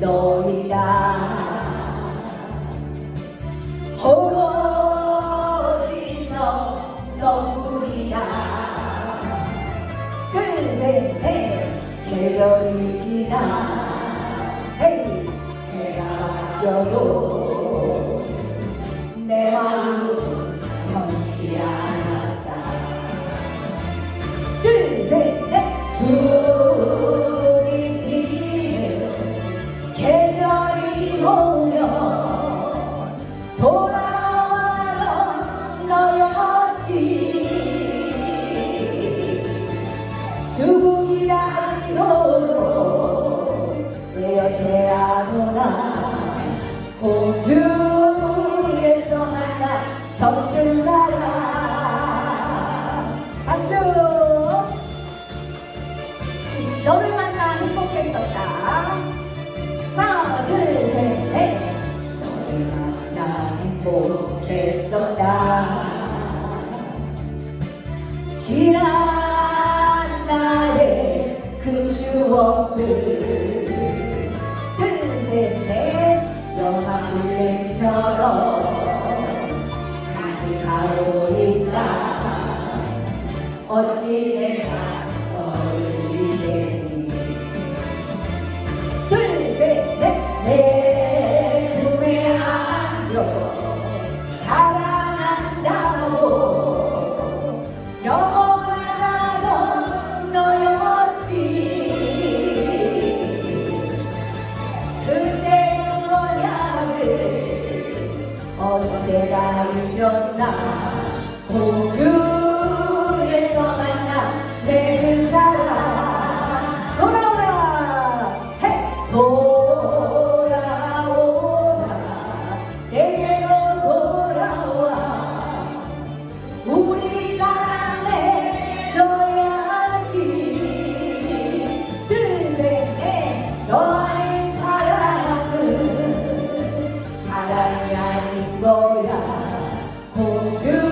너희라 오로지 너 너뿐이라 둘셋넷 계절이 지나 헤이 해가 져도 내 마음 공중에서 만나 정든 사람. 박수! 너를 만나 행복했었다. 하나 둘셋넷. 너를 만나 행복했었다. 지난 날의 그 추억들 필름처럼 가득하고 있다. 어찌 내가 일어나 고등 do